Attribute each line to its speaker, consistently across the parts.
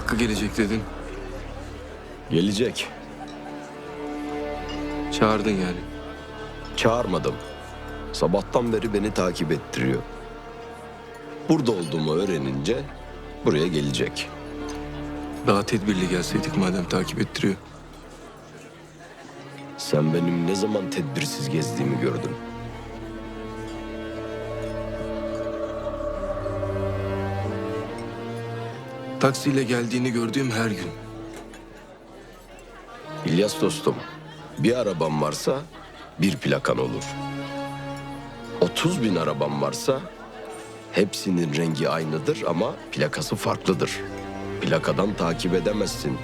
Speaker 1: Hakkı gelecek dedin.
Speaker 2: Gelecek.
Speaker 1: Çağırdın yani.
Speaker 2: Çağırmadım. Sabahtan beri beni takip ettiriyor. Burada olduğumu öğrenince buraya gelecek.
Speaker 1: Daha tedbirli gelseydik madem takip ettiriyor.
Speaker 2: Sen benim ne zaman tedbirsiz gezdiğimi gördün.
Speaker 1: Taksiyle geldiğini gördüğüm her gün.
Speaker 2: İlyas dostum, bir araban varsa bir plakan olur. 30 bin araban varsa hepsinin rengi aynıdır ama plakası farklıdır. Plakadan takip edemezsin.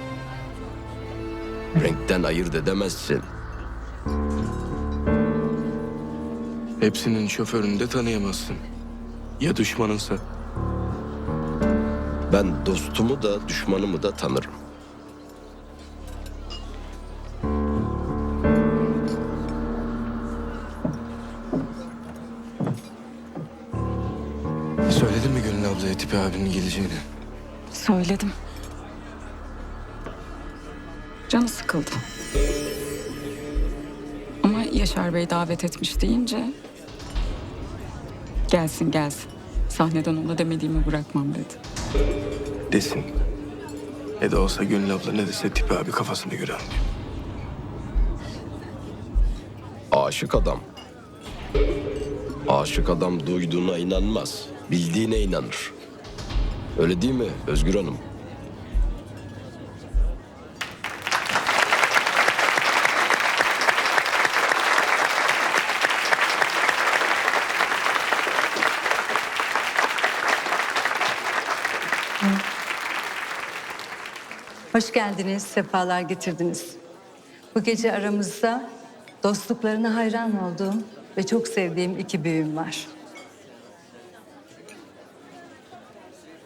Speaker 2: Renkten ayırt edemezsin.
Speaker 1: Hepsinin şoförünü de tanıyamazsın. Ya düşmanınsa?
Speaker 2: Ben dostumu da düşmanımı da tanırım.
Speaker 1: Söyledin mi Gönül ablaya Tipi abinin geleceğini?
Speaker 3: Söyledim. Canı sıkıldı. Ama Yaşar Bey davet etmiş deyince... Gelsin gelsin. Sahneden ona demediğimi bırakmam dedi.
Speaker 1: Desin. Ne de olsa Gönül abla ne dese Tipi abi kafasına göre anlıyor.
Speaker 2: Aşık adam. Aşık adam duyduğuna inanmaz. Bildiğine inanır. Öyle değil mi Özgür Hanım?
Speaker 4: Hoş geldiniz, sefalar getirdiniz. Bu gece aramızda dostluklarına hayran olduğum ve çok sevdiğim iki büyüğüm var.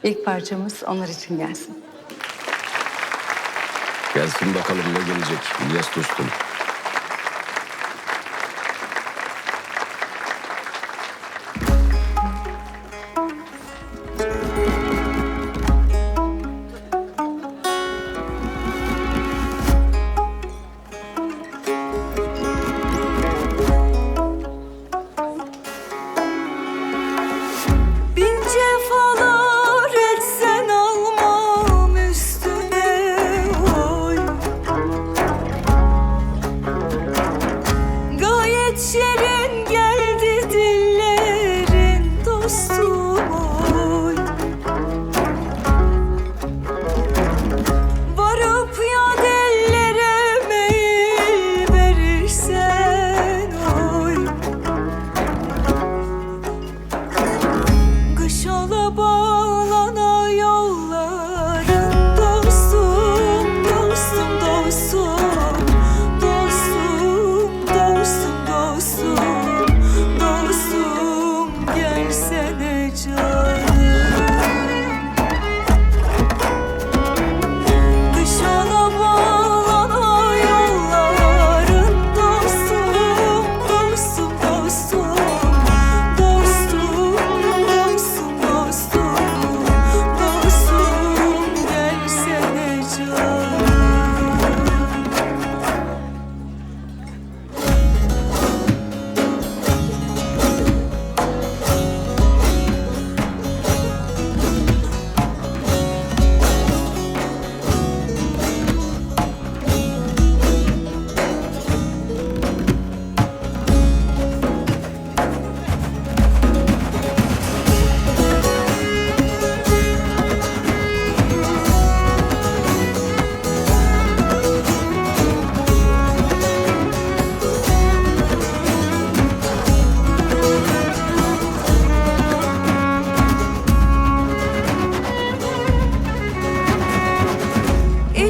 Speaker 4: İlk parçamız onlar için gelsin.
Speaker 2: Gelsin bakalım ne gelecek İlyas dostum.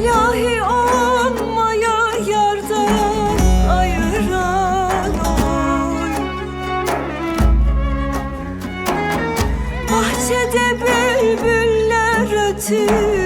Speaker 5: İlahi olmaya yardan ayıran oy. Bahçede bülbüller ötüyor